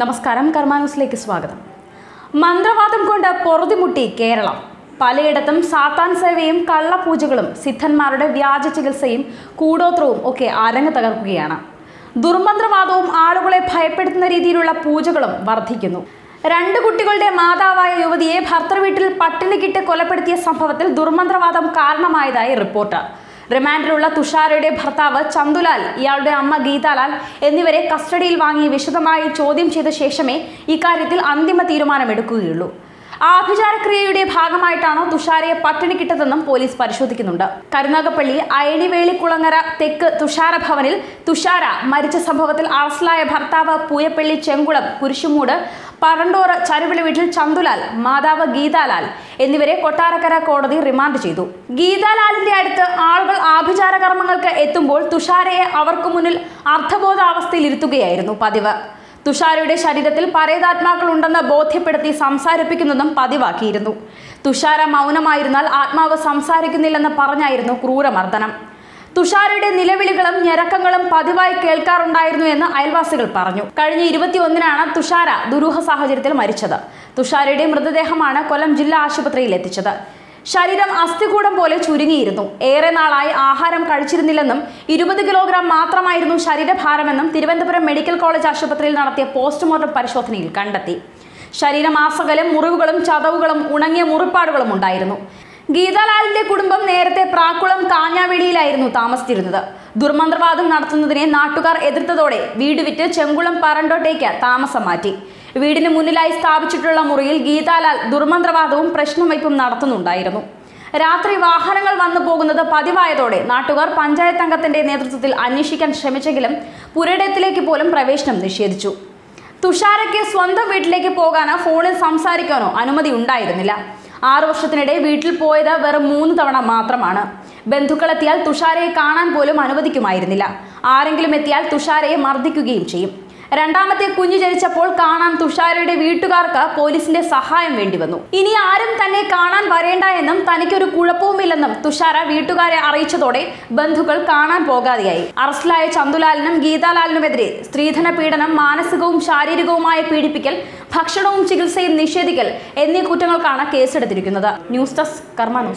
നമസ്കാരം കർമാനൂസിലേക്ക് സ്വാഗതം. മന്ത്രവാദം കൊണ്ട് പൊറുതിമുട്ടി കേരളം. പലയിടത്തും സാത്താൻ സേവയും കള്ളപൂജകളും സിദ്ധന്മാരുടെ വ്യാജ ചികിത്സയും കൂടോത്രവും ഒക്കെ അരങ്ങ് തകർക്കുകയാണ്. ദുർമന്ത്രവാദവും ആളുകളെ ഭയപ്പെടുത്തുന്ന രീതിയിലുള്ള പൂജകളും വർദ്ധിക്കുന്നു. രണ്ട് കുട്ടികളുടെ മാതാവായ യുവതിയെ ഭർത്തൃ ഭർത്തൃവീട്ടിൽ പട്ടിണിക്കിട്ട് കൊലപ്പെടുത്തിയ സംഭവത്തിൽ ദുർമന്ത്രവാദം കാരണമായതായി റിപ്പോർട്ട്. റിമാൻഡിലുള്ള തുഷാരയുടെ ഭർത്താവ് ചന്തുലാൽ ഇയാളുടെ അമ്മ ഗീതാലാൽ എന്നിവരെ കസ്റ്റഡിയിൽ വാങ്ങി വിശദമായി ചോദ്യം ചെയ്ത ശേഷമേ ഇക്കാര്യത്തിൽ അന്തിമ തീരുമാനമെടുക്കുകയുള്ളൂ. ആഭിചാരക്രിയയുടെ ഭാഗമായിട്ടാണോ തുഷാരയെ പട്ടിണി കിട്ടതെന്നും പോലീസ് പരിശോധിക്കുന്നുണ്ട്. കരുനാഗപ്പള്ളി അയണിവേളിക്കുളങ്ങര തെക്ക് തുഷാര ഭവനിൽ തുഷാര മരിച്ച സംഭവത്തിൽ അറസ്റ്റിലായ ഭർത്താവ് പൂയപ്പള്ളി ചെങ്കുളം കുരിശുമൂട് പറണ്ടോറ് ചരുവിളി വീട്ടിൽ ചന്തുലാൽ മാതാവ് ഗീതാലാൽ എന്നിവരെ കൊട്ടാരക്കര കോടതി റിമാൻഡ് ചെയ്തു. ഗീതാലാലിന്റെ അടുത്ത് ആളുകൾ കർമ്മങ്ങൾക്ക് എത്തുമ്പോൾ തുഷാരയെ അവർക്ക് മുന്നിൽ അർത്ഥബോധാവസ്ഥയിലിരുത്തുകയായിരുന്നു പതിവ്. തുഷാരയുടെ ശരീരത്തിൽ പരേതാത്മാക്കൾ ഉണ്ടെന്ന് ബോധ്യപ്പെടുത്തി സംസാരിപ്പിക്കുന്നതും പതിവാക്കിയിരുന്നു. തുഷാര മൗനമായിരുന്നാൽ ആത്മാവ് സംസാരിക്കുന്നില്ലെന്ന് പറഞ്ഞായിരുന്നു ക്രൂരമർദ്ദനം. തുഷാരയുടെ നിലവിളികളും ഞരക്കങ്ങളും പതിവായി കേൾക്കാറുണ്ടായിരുന്നു എന്ന് അയൽവാസികൾ പറഞ്ഞു. കഴിഞ്ഞ ഇരുപത്തിയൊന്നിനാണ് തുഷാര ദുരൂഹ സാഹചര്യത്തിൽ മരിച്ചത്. തുഷാരയുടെ മൃതദേഹമാണ് കൊല്ലം ജില്ലാ ആശുപത്രിയിൽ എത്തിച്ചത്. ശരീരം അസ്ഥികൂടം പോലെ ചുരുങ്ങിയിരുന്നു. ഏറെ നാളായി ആഹാരം കഴിച്ചിരുന്നില്ലെന്നും ഇരുപത് കിലോഗ്രാം മാത്രമായിരുന്നു ശരീരഭാരമെന്നും തിരുവനന്തപുരം മെഡിക്കൽ കോളേജ് ആശുപത്രിയിൽ നടത്തിയ പോസ്റ്റ്മോർട്ടം പരിശോധനയിൽ കണ്ടെത്തി. ശരീരമാസകലും മുറിവുകളും ചതവുകളും ഉണങ്ങിയ മുറിപ്പാടുകളും ഉണ്ടായിരുന്നു. ഗീതാലാലിന്റെ കുടുംബം നേരത്തെ പ്രാക്കുളം കാഞ്ഞാവേളിയിലായിരുന്നു താമസിച്ചിരുന്നത്. ദുർമന്ത്രവാദം നടത്തുന്നതിനെ നാട്ടുകാർ എതിർത്തതോടെ വീട് വിറ്റ് ചെങ്കുളം പറണ്ടോട്ടേക്ക് താമസം മാറ്റി. വീടിന് മുന്നിലായി സ്ഥാപിച്ചിട്ടുള്ള മുറിയിൽ ഗീതാലാൽ ദുർമന്ത്രവാദവും പ്രശ്നവയ്പും നടത്തുന്നുണ്ടായിരുന്നു. രാത്രി വാഹനങ്ങൾ വന്നു പോകുന്നത് പതിവായതോടെ നാട്ടുകാർ പഞ്ചായത്ത് അംഗത്തിന്റെ നേതൃത്വത്തിൽ അന്വേഷിക്കാൻ ശ്രമിച്ചെങ്കിലും പുരയിടത്തിലേക്ക് പോലും പ്രവേശനം നിഷേധിച്ചു. തുഷാരയ്ക്ക് സ്വന്തം വീട്ടിലേക്ക് പോകാനോ ഫോണിൽ സംസാരിക്കാനോ അനുമതി ഉണ്ടായിരുന്നില്ല. ആറു വർഷത്തിനിടെ വീട്ടിൽ പോയത് വെറും മൂന്ന് തവണ മാത്രമാണ്. ബന്ധുക്കളെത്തിയാൽ തുഷാരയെ കാണാൻ പോലും അനുവദിക്കുമായിരുന്നില്ല. ആരെങ്കിലും എത്തിയാൽ തുഷാരയെ മർദ്ദിക്കുകയും ചെയ്യും. രണ്ടാമത്തെ കുഞ്ഞു ജനിച്ചപ്പോൾ കാണാൻ തുഷാരയുടെ വീട്ടുകാർക്ക് പോലീസിന്റെ സഹായം വേണ്ടിവന്നു. ഇനി ആരും തന്നെ കാണാൻ വരേണ്ട എന്നും തനിക്കൊരു കുഴപ്പവുമില്ലെന്നും തുഷാര വീട്ടുകാരെ അറിയിച്ചതോടെ ബന്ധുക്കൾ കാണാൻ പോകാതെയായി. അറസ്റ്റിലായ ചന്തുലാലിനും ഗീതാലാലിനുമെതിരെ സ്ത്രീധന പീഡനം മാനസികവും ശാരീരികവുമായ പീഡിപ്പിക്കൽ ഭക്ഷണവും ചികിത്സയും നിഷേധിക്കൽ എന്നീ കുറ്റങ്ങൾക്കാണ് കേസെടുത്തിരിക്കുന്നത്. News desk Karma news.